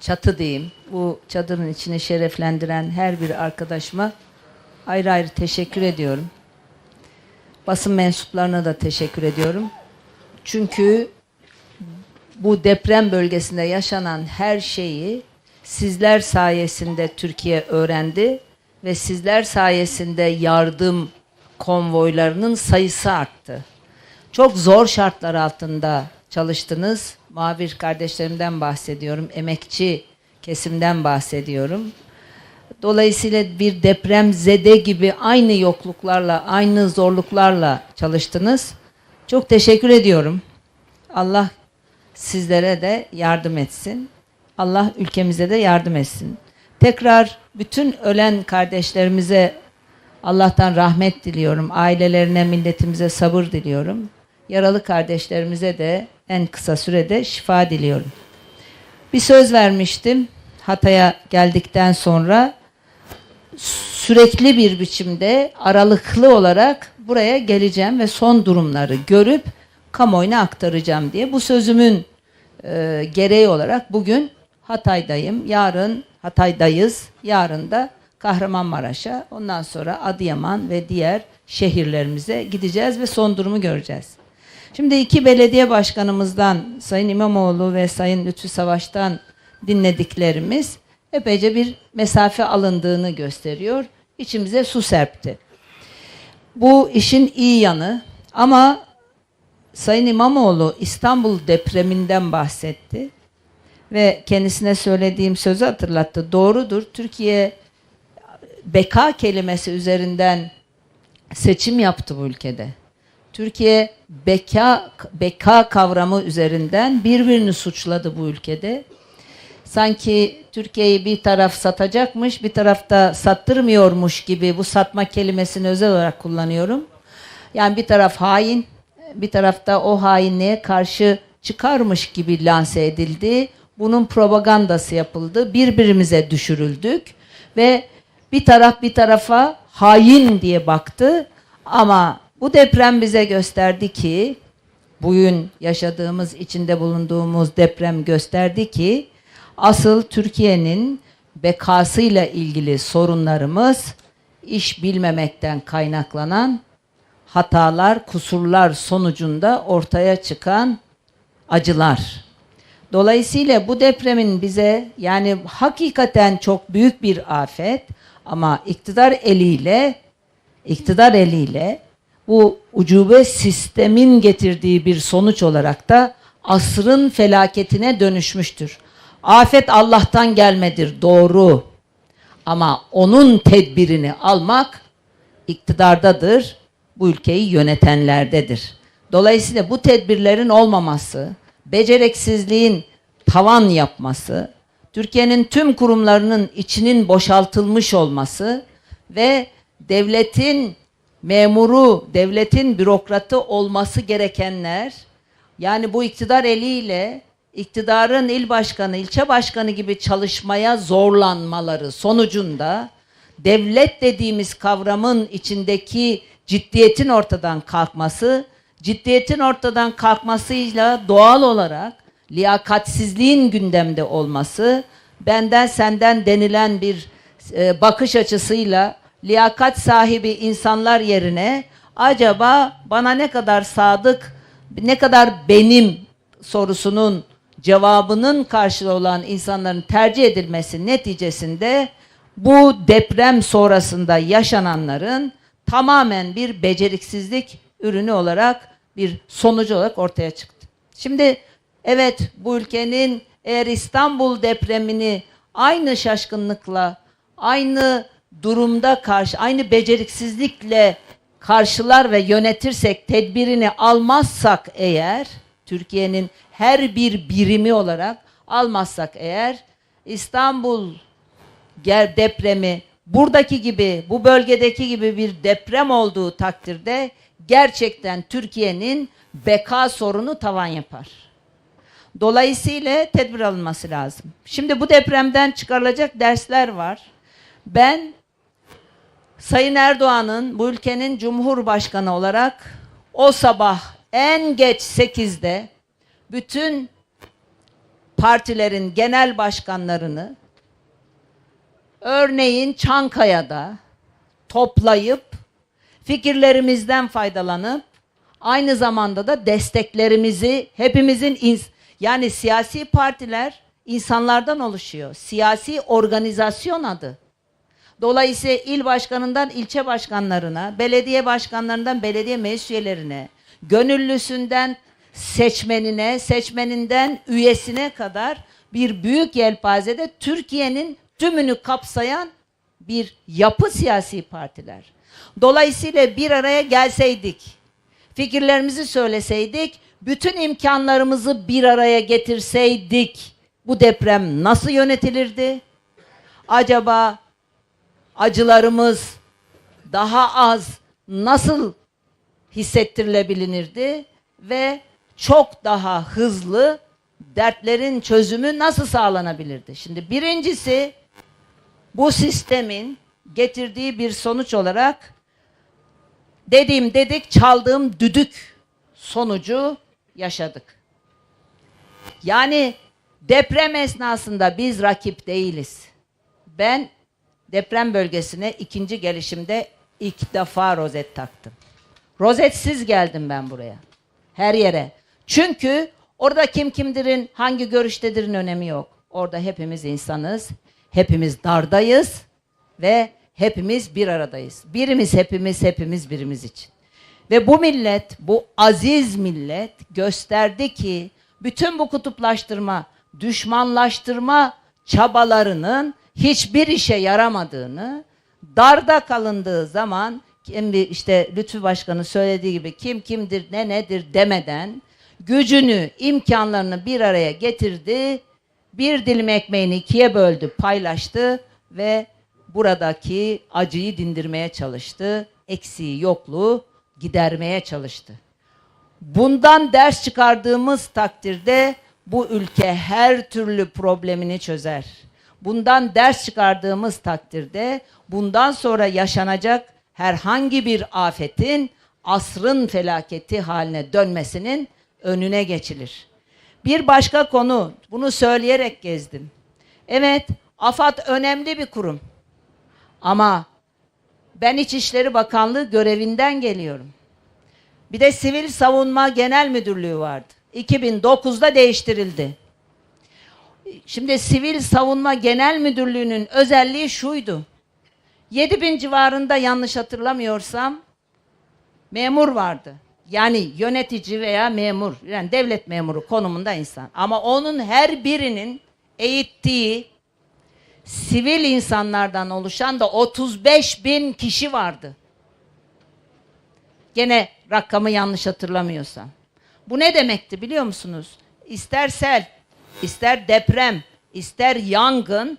çatı diyeyim. Bu çadırın içini şereflendiren her bir arkadaşıma ayrı ayrı teşekkür ediyorum. Basın mensuplarına da teşekkür ediyorum. Çünkü bu deprem bölgesinde yaşanan her şeyi sizler sayesinde Türkiye öğrendi ve sizler sayesinde yardım konvoylarının sayısı arttı. Çok zor şartlar altında çalıştınız. Mavir kardeşlerimden bahsediyorum. Emekçi kesimden bahsediyorum. Dolayısıyla bir deprem zede gibi aynı yokluklarla, aynı zorluklarla çalıştınız. Çok teşekkür ediyorum. Allah sizlere de yardım etsin. Allah ülkemize de yardım etsin. Tekrar bütün ölen kardeşlerimize Allah'tan rahmet diliyorum. Ailelerine, milletimize sabır diliyorum. Yaralı kardeşlerimize de en kısa sürede şifa diliyorum. Bir söz vermiştim Hatay'a geldikten sonra sürekli bir biçimde aralıklı olarak buraya geleceğim ve son durumları görüp kamuoyuna aktaracağım diye. Bu sözümün e, gereği olarak bugün Hatay'dayım. Yarın Hatay'dayız. Yarın da Kahramanmaraş'a, ondan sonra Adıyaman ve diğer şehirlerimize gideceğiz ve son durumu göreceğiz. Şimdi iki belediye başkanımızdan Sayın İmamoğlu ve Sayın Lütfü Savaş'tan dinlediklerimiz epeyce bir mesafe alındığını gösteriyor. İçimize su serpti. Bu işin iyi yanı ama Sayın İmamoğlu İstanbul depreminden bahsetti ve kendisine söylediğim sözü hatırlattı. Doğrudur. Türkiye beka kelimesi üzerinden seçim yaptı bu ülkede. Türkiye beka beka kavramı üzerinden birbirini suçladı bu ülkede. Sanki Türkiye'yi bir taraf satacakmış, bir tarafta sattırmıyormuş gibi bu satma kelimesini özel olarak kullanıyorum. Yani bir taraf hain, bir tarafta o hainliğe karşı çıkarmış gibi lanse edildi. Bunun propagandası yapıldı. Birbirimize düşürüldük ve bir taraf bir tarafa hain diye baktı. Ama bu deprem bize gösterdi ki bugün yaşadığımız, içinde bulunduğumuz deprem gösterdi ki asıl Türkiye'nin bekasıyla ilgili sorunlarımız iş bilmemekten kaynaklanan hatalar, kusurlar sonucunda ortaya çıkan acılar. Dolayısıyla bu depremin bize yani hakikaten çok büyük bir afet ama iktidar eliyle iktidar eliyle bu ucube sistemin getirdiği bir sonuç olarak da asrın felaketine dönüşmüştür. Afet Allah'tan gelmedir doğru. Ama onun tedbirini almak iktidardadır. Bu ülkeyi yönetenlerdedir. Dolayısıyla bu tedbirlerin olmaması, beceriksizliğin tavan yapması, Türkiye'nin tüm kurumlarının içinin boşaltılmış olması ve devletin memuru, devletin bürokratı olması gerekenler, yani bu iktidar eliyle iktidarın il başkanı, ilçe başkanı gibi çalışmaya zorlanmaları sonucunda devlet dediğimiz kavramın içindeki ciddiyetin ortadan kalkması, ciddiyetin ortadan kalkmasıyla doğal olarak liyakatsizliğin gündemde olması, benden senden denilen bir e, bakış açısıyla liyakat sahibi insanlar yerine acaba bana ne kadar sadık, ne kadar benim sorusunun cevabının karşılığı olan insanların tercih edilmesi neticesinde bu deprem sonrasında yaşananların tamamen bir beceriksizlik ürünü olarak bir sonucu olarak ortaya çıktı. Şimdi evet bu ülkenin eğer İstanbul depremini aynı şaşkınlıkla, aynı durumda karşı, aynı beceriksizlikle karşılar ve yönetirsek, tedbirini almazsak eğer, Türkiye'nin her bir birimi olarak almazsak eğer, İstanbul gel depremi buradaki gibi, bu bölgedeki gibi bir deprem olduğu takdirde gerçekten Türkiye'nin beka sorunu tavan yapar. Dolayısıyla tedbir alınması lazım. Şimdi bu depremden çıkarılacak dersler var. Ben Sayın Erdoğan'ın bu ülkenin Cumhurbaşkanı olarak o sabah en geç 8'de bütün partilerin genel başkanlarını örneğin Çankaya'da toplayıp fikirlerimizden faydalanıp aynı zamanda da desteklerimizi hepimizin yani siyasi partiler insanlardan oluşuyor. Siyasi organizasyon adı. Dolayısıyla il başkanından ilçe başkanlarına, belediye başkanlarından belediye meclis üyelerine, gönüllüsünden seçmenine, seçmeninden üyesine kadar bir büyük yelpazede Türkiye'nin tümünü kapsayan bir yapı siyasi partiler. Dolayısıyla bir araya gelseydik, fikirlerimizi söyleseydik, bütün imkanlarımızı bir araya getirseydik bu deprem nasıl yönetilirdi? Acaba acılarımız daha az nasıl hissettirilebilinirdi ve çok daha hızlı dertlerin çözümü nasıl sağlanabilirdi? Şimdi birincisi bu sistemin getirdiği bir sonuç olarak dediğim dedik çaldığım düdük sonucu yaşadık. Yani deprem esnasında biz rakip değiliz. Ben deprem bölgesine ikinci gelişimde ilk defa rozet taktım. Rozetsiz geldim ben buraya. Her yere. Çünkü orada kim kimdirin, hangi görüştedirin önemi yok. Orada hepimiz insanız. Hepimiz dardayız ve hepimiz bir aradayız. Birimiz hepimiz, hepimiz birimiz için. Ve bu millet, bu aziz millet gösterdi ki bütün bu kutuplaştırma, düşmanlaştırma çabalarının hiçbir işe yaramadığını, darda kalındığı zaman bir- işte Lütfü Başkan'ın söylediği gibi kim kimdir ne nedir demeden gücünü, imkanlarını bir araya getirdi. Bir dilim ekmeğini ikiye böldü, paylaştı ve buradaki acıyı dindirmeye çalıştı. Eksiği, yokluğu gidermeye çalıştı. Bundan ders çıkardığımız takdirde bu ülke her türlü problemini çözer. Bundan ders çıkardığımız takdirde bundan sonra yaşanacak herhangi bir afetin asrın felaketi haline dönmesinin önüne geçilir. Bir başka konu, bunu söyleyerek gezdim. Evet, AFAD önemli bir kurum. Ama ben İçişleri Bakanlığı görevinden geliyorum. Bir de Sivil Savunma Genel Müdürlüğü vardı. 2009'da değiştirildi. Şimdi Sivil Savunma Genel Müdürlüğü'nün özelliği şuydu. 7000 civarında yanlış hatırlamıyorsam memur vardı. Yani yönetici veya memur, yani devlet memuru konumunda insan. Ama onun her birinin eğittiği sivil insanlardan oluşan da 35 bin kişi vardı. Gene rakamı yanlış hatırlamıyorsam. Bu ne demekti biliyor musunuz? İster sel, ister deprem, ister yangın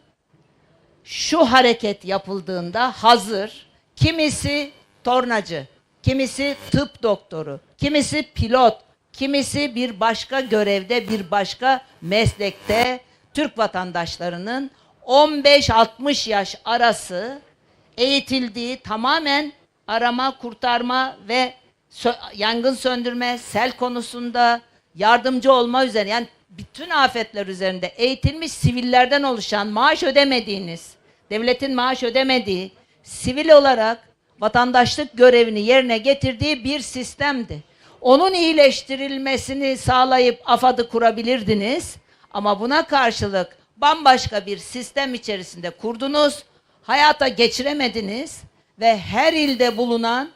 şu hareket yapıldığında hazır kimisi tornacı, kimisi tıp doktoru, kimisi pilot, kimisi bir başka görevde, bir başka meslekte Türk vatandaşlarının 15-60 yaş arası eğitildiği tamamen arama, kurtarma ve sö- yangın söndürme, sel konusunda yardımcı olma üzerine yani bütün afetler üzerinde eğitilmiş sivillerden oluşan maaş ödemediğiniz, devletin maaş ödemediği, sivil olarak vatandaşlık görevini yerine getirdiği bir sistemdi. Onun iyileştirilmesini sağlayıp AFAD'ı kurabilirdiniz ama buna karşılık bambaşka bir sistem içerisinde kurdunuz, hayata geçiremediniz ve her ilde bulunan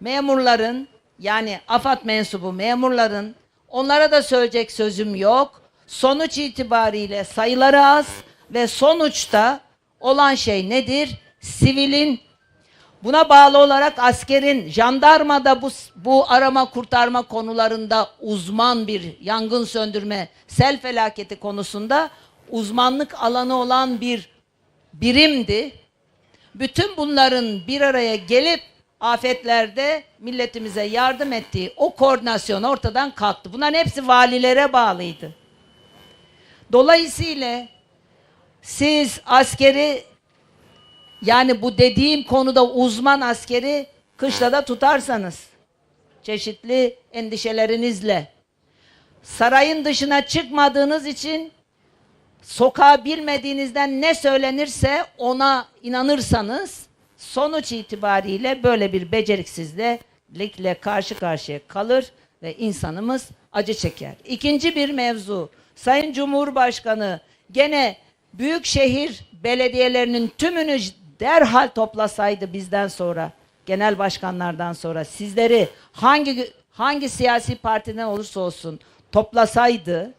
memurların yani AFAD mensubu memurların onlara da söyleyecek sözüm yok. Sonuç itibariyle sayıları az ve sonuçta olan şey nedir? Sivilin Buna bağlı olarak askerin, jandarmada bu, bu arama kurtarma konularında uzman bir yangın söndürme, sel felaketi konusunda uzmanlık alanı olan bir birimdi. Bütün bunların bir araya gelip afetlerde milletimize yardım ettiği o koordinasyon ortadan kalktı. Bunların hepsi valilere bağlıydı. Dolayısıyla siz askeri yani bu dediğim konuda uzman askeri kışlada tutarsanız çeşitli endişelerinizle sarayın dışına çıkmadığınız için sokağı bilmediğinizden ne söylenirse ona inanırsanız sonuç itibariyle böyle bir beceriksizlikle karşı karşıya kalır ve insanımız acı çeker. İkinci bir mevzu. Sayın Cumhurbaşkanı gene büyükşehir belediyelerinin tümünü derhal toplasaydı bizden sonra genel başkanlardan sonra sizleri hangi hangi siyasi partiden olursa olsun toplasaydı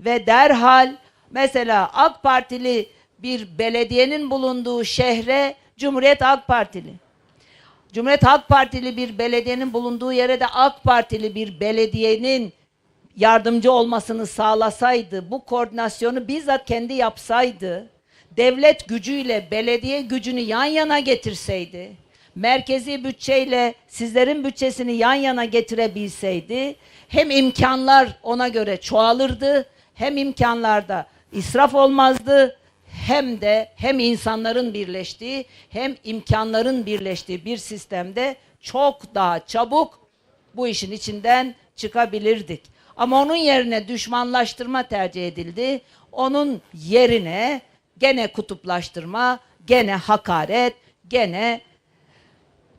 ve derhal mesela AK Partili bir belediyenin bulunduğu şehre Cumhuriyet Halk Partili. Cumhuriyet Halk Partili bir belediyenin bulunduğu yere de AK Partili bir belediyenin yardımcı olmasını sağlasaydı, bu koordinasyonu bizzat kendi yapsaydı, devlet gücüyle belediye gücünü yan yana getirseydi, merkezi bütçeyle sizlerin bütçesini yan yana getirebilseydi, hem imkanlar ona göre çoğalırdı, hem imkanlarda israf olmazdı, hem de hem insanların birleştiği hem imkanların birleştiği bir sistemde çok daha çabuk bu işin içinden çıkabilirdik. Ama onun yerine düşmanlaştırma tercih edildi. Onun yerine gene kutuplaştırma, gene hakaret, gene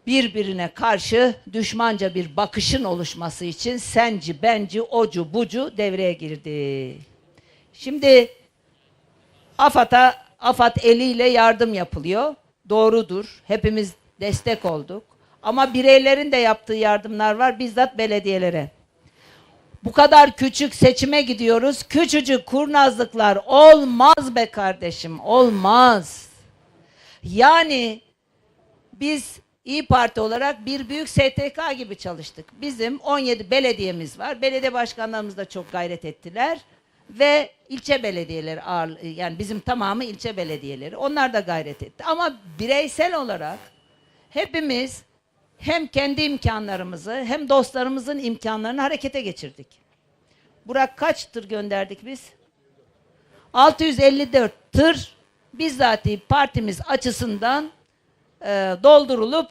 birbirine karşı düşmanca bir bakışın oluşması için senci, benci, ocu, bucu devreye girdi. Şimdi AFAD'a AFAD eliyle yardım yapılıyor. Doğrudur. Hepimiz destek olduk. Ama bireylerin de yaptığı yardımlar var bizzat belediyelere. Bu kadar küçük seçime gidiyoruz. Küçücük kurnazlıklar olmaz be kardeşim. Olmaz. Yani biz İyi Parti olarak bir büyük STK gibi çalıştık. Bizim 17 belediyemiz var. Belediye başkanlarımız da çok gayret ettiler. Ve ilçe belediyeleri ağır, yani bizim tamamı ilçe belediyeleri. Onlar da gayret etti. Ama bireysel olarak hepimiz hem kendi imkanlarımızı hem dostlarımızın imkanlarını harekete geçirdik. Burak kaç tır gönderdik biz? 654 tır bizzati partimiz açısından e, doldurulup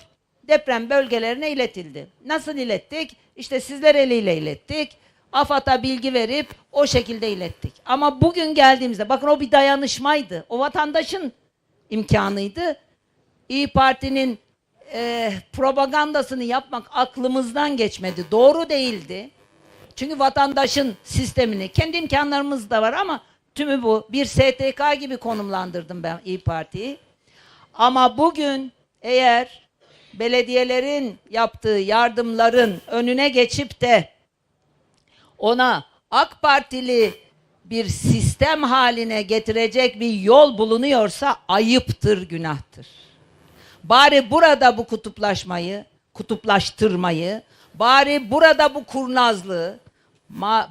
deprem bölgelerine iletildi. Nasıl ilettik? İşte sizler eliyle ilettik. AFAD'a bilgi verip o şekilde ilettik. Ama bugün geldiğimizde bakın o bir dayanışmaydı. O vatandaşın imkanıydı. İyi Parti'nin e, propagandasını yapmak aklımızdan geçmedi. Doğru değildi. Çünkü vatandaşın sistemini, kendi imkanlarımız da var ama tümü bu. Bir STK gibi konumlandırdım ben İyi Parti'yi. Ama bugün eğer belediyelerin yaptığı yardımların önüne geçip de ona AK Partili bir sistem haline getirecek bir yol bulunuyorsa ayıptır, günahtır. Bari burada bu kutuplaşmayı, kutuplaştırmayı, bari burada bu kurnazlığı,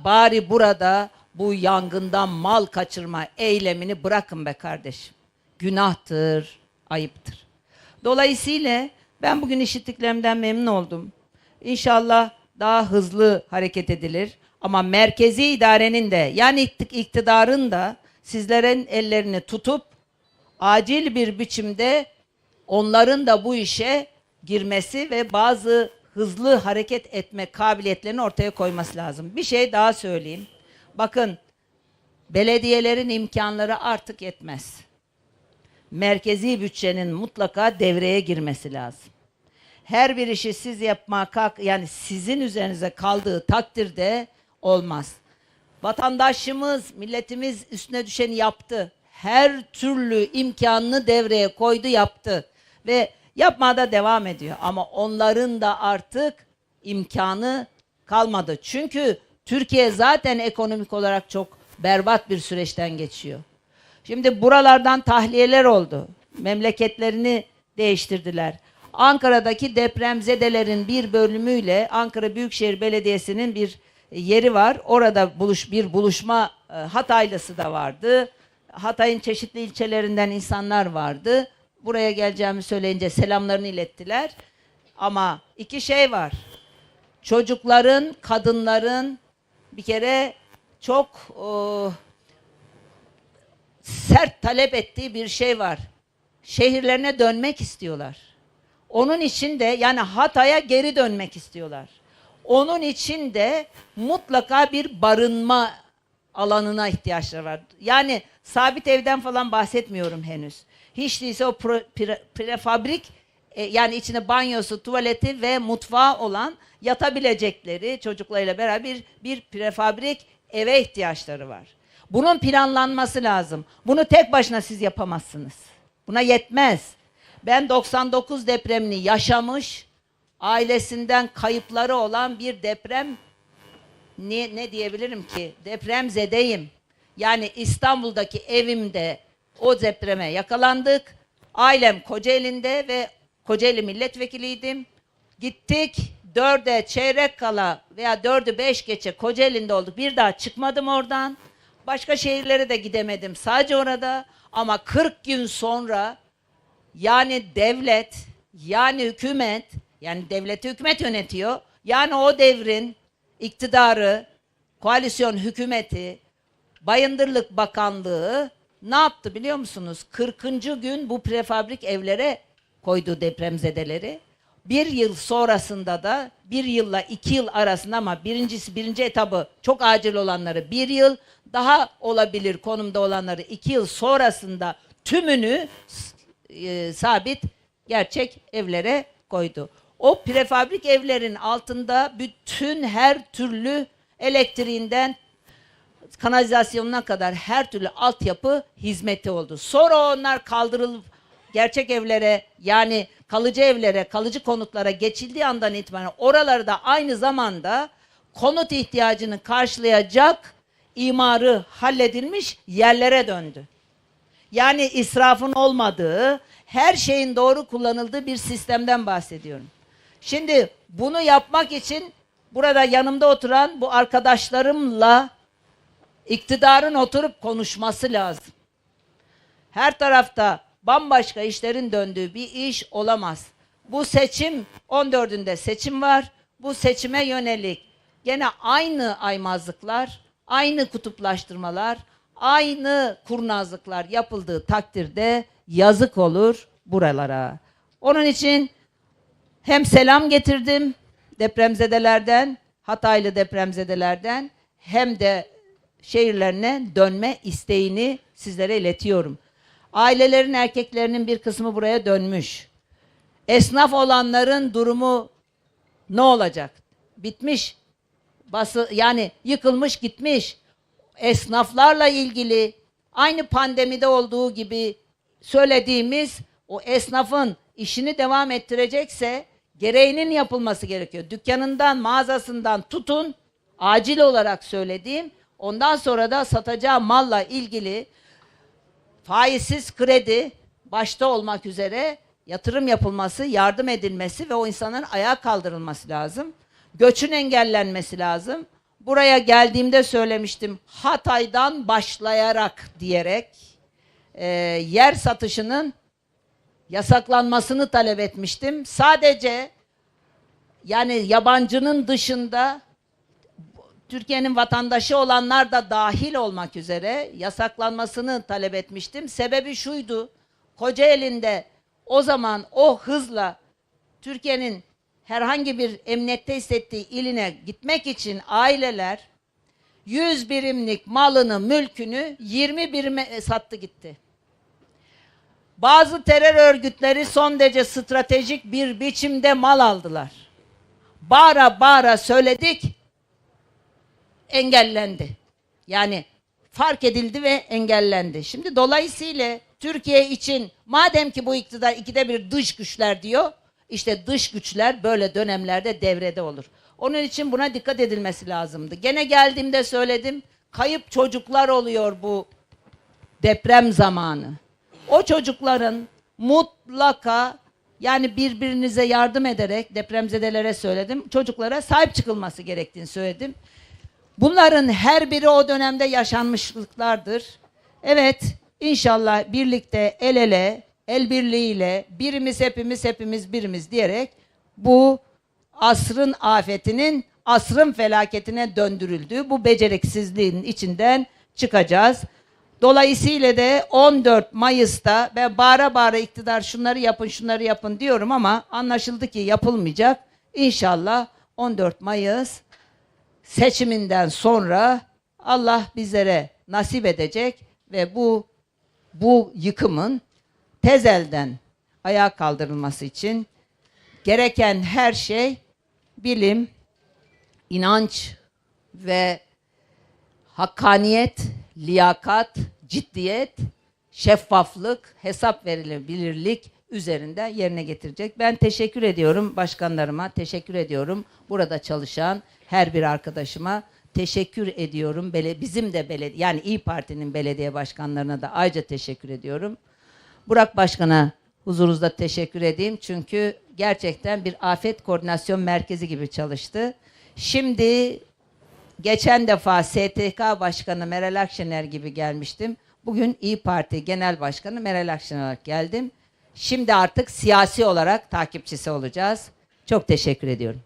bari burada bu yangından mal kaçırma eylemini bırakın be kardeşim. Günahtır, ayıptır. Dolayısıyla ben bugün işittiklerimden memnun oldum. İnşallah daha hızlı hareket edilir. Ama merkezi idarenin de yani ikti- iktidarın da sizlerin ellerini tutup acil bir biçimde onların da bu işe girmesi ve bazı hızlı hareket etme kabiliyetlerini ortaya koyması lazım. Bir şey daha söyleyeyim. Bakın belediyelerin imkanları artık yetmez. Merkezi bütçenin mutlaka devreye girmesi lazım. Her bir işi siz yapmak kalk yani sizin üzerinize kaldığı takdirde olmaz. Vatandaşımız, milletimiz üstüne düşeni yaptı. Her türlü imkanını devreye koydu, yaptı. Ve yapmaya da devam ediyor. Ama onların da artık imkanı kalmadı. Çünkü Türkiye zaten ekonomik olarak çok berbat bir süreçten geçiyor. Şimdi buralardan tahliyeler oldu. Memleketlerini değiştirdiler. Ankara'daki depremzedelerin bir bölümüyle Ankara Büyükşehir Belediyesi'nin bir yeri var. Orada buluş bir buluşma e, Hataylısı da vardı. Hatay'ın çeşitli ilçelerinden insanlar vardı. Buraya geleceğimi söyleyince selamlarını ilettiler. Ama iki şey var. Çocukların, kadınların bir kere çok e, sert talep ettiği bir şey var. Şehirlerine dönmek istiyorlar. Onun için de yani Hatay'a geri dönmek istiyorlar. Onun için de mutlaka bir barınma alanına ihtiyaçları var. Yani sabit evden falan bahsetmiyorum henüz. Hiç değilse o pro- pre- prefabrik e, yani içinde banyosu, tuvaleti ve mutfağı olan yatabilecekleri çocuklarıyla beraber bir, bir prefabrik eve ihtiyaçları var. Bunun planlanması lazım. Bunu tek başına siz yapamazsınız. Buna yetmez. Ben 99 depremini yaşamış, ailesinden kayıpları olan bir deprem ne, ne diyebilirim ki? Depremzedeyim. Yani İstanbul'daki evimde o depreme yakalandık. Ailem Kocaeli'nde ve Kocaeli milletvekiliydim. Gittik dörde çeyrek kala veya dördü beş geçe Kocaeli'nde olduk. Bir daha çıkmadım oradan. Başka şehirlere de gidemedim. Sadece orada. Ama 40 gün sonra yani devlet, yani hükümet, yani devleti hükümet yönetiyor. Yani o devrin iktidarı, koalisyon hükümeti, Bayındırlık Bakanlığı ne yaptı biliyor musunuz? 40. gün bu prefabrik evlere koydu depremzedeleri. Bir yıl sonrasında da bir yılla iki yıl arasında ama birincisi birinci etabı çok acil olanları bir yıl daha olabilir konumda olanları iki yıl sonrasında tümünü e, sabit gerçek evlere koydu. O prefabrik evlerin altında bütün her türlü elektriğinden kanalizasyonuna kadar her türlü altyapı hizmeti oldu. Sonra onlar kaldırılıp gerçek evlere yani kalıcı evlere, kalıcı konutlara geçildiği andan itibaren oralarda aynı zamanda konut ihtiyacını karşılayacak imarı halledilmiş yerlere döndü. Yani israfın olmadığı, her şeyin doğru kullanıldığı bir sistemden bahsediyorum. Şimdi bunu yapmak için burada yanımda oturan bu arkadaşlarımla iktidarın oturup konuşması lazım. Her tarafta bambaşka işlerin döndüğü bir iş olamaz. Bu seçim 14'ünde seçim var. Bu seçime yönelik gene aynı aymazlıklar, aynı kutuplaştırmalar, aynı kurnazlıklar yapıldığı takdirde yazık olur buralara. Onun için hem selam getirdim depremzedelerden, Hataylı depremzedelerden hem de şehirlerine dönme isteğini sizlere iletiyorum. Ailelerin erkeklerinin bir kısmı buraya dönmüş. Esnaf olanların durumu ne olacak? Bitmiş. Bası yani yıkılmış gitmiş. Esnaflarla ilgili aynı pandemide olduğu gibi söylediğimiz o esnafın işini devam ettirecekse gereğinin yapılması gerekiyor. Dükkanından, mağazasından tutun acil olarak söylediğim ondan sonra da satacağı malla ilgili faizsiz kredi başta olmak üzere yatırım yapılması, yardım edilmesi ve o insanların ayağa kaldırılması lazım. Göçün engellenmesi lazım. Buraya geldiğimde söylemiştim Hatay'dan başlayarak diyerek e, yer satışının yasaklanmasını talep etmiştim. Sadece yani yabancının dışında Türkiye'nin vatandaşı olanlar da dahil olmak üzere yasaklanmasını talep etmiştim. Sebebi şuydu. Kocaeli'nde o zaman o hızla Türkiye'nin herhangi bir emniyette hissettiği iline gitmek için aileler 100 birimlik malını, mülkünü 20 birime sattı gitti. Bazı terör örgütleri son derece stratejik bir biçimde mal aldılar. Bağıra bağıra söyledik, engellendi. Yani fark edildi ve engellendi. Şimdi dolayısıyla Türkiye için madem ki bu iktidar ikide bir dış güçler diyor, işte dış güçler böyle dönemlerde devrede olur. Onun için buna dikkat edilmesi lazımdı. Gene geldiğimde söyledim, kayıp çocuklar oluyor bu deprem zamanı. O çocukların mutlaka yani birbirinize yardım ederek depremzedelere söyledim. Çocuklara sahip çıkılması gerektiğini söyledim. Bunların her biri o dönemde yaşanmışlıklardır. Evet, inşallah birlikte el ele, el birliğiyle birimiz hepimiz hepimiz birimiz diyerek bu asrın afetinin asrın felaketine döndürüldüğü bu beceriksizliğin içinden çıkacağız. Dolayısıyla da 14 Mayıs'ta ben bağıra bağıra iktidar şunları yapın şunları yapın diyorum ama anlaşıldı ki yapılmayacak. İnşallah 14 Mayıs seçiminden sonra Allah bizlere nasip edecek ve bu bu yıkımın tezelden ayağa kaldırılması için gereken her şey bilim, inanç ve hakkaniyet, liyakat, ciddiyet, şeffaflık, hesap verilebilirlik üzerinde yerine getirecek. Ben teşekkür ediyorum başkanlarıma, teşekkür ediyorum burada çalışan her bir arkadaşıma. Teşekkür ediyorum. Bele, bizim de belediye yani İyi Parti'nin belediye başkanlarına da ayrıca teşekkür ediyorum. Burak Başkan'a huzurunuzda teşekkür edeyim. Çünkü gerçekten bir afet koordinasyon merkezi gibi çalıştı. Şimdi geçen defa STK Başkanı Meral Akşener gibi gelmiştim. Bugün İyi Parti Genel Başkanı Meral Akşener olarak geldim. Şimdi artık siyasi olarak takipçisi olacağız. Çok teşekkür ediyorum.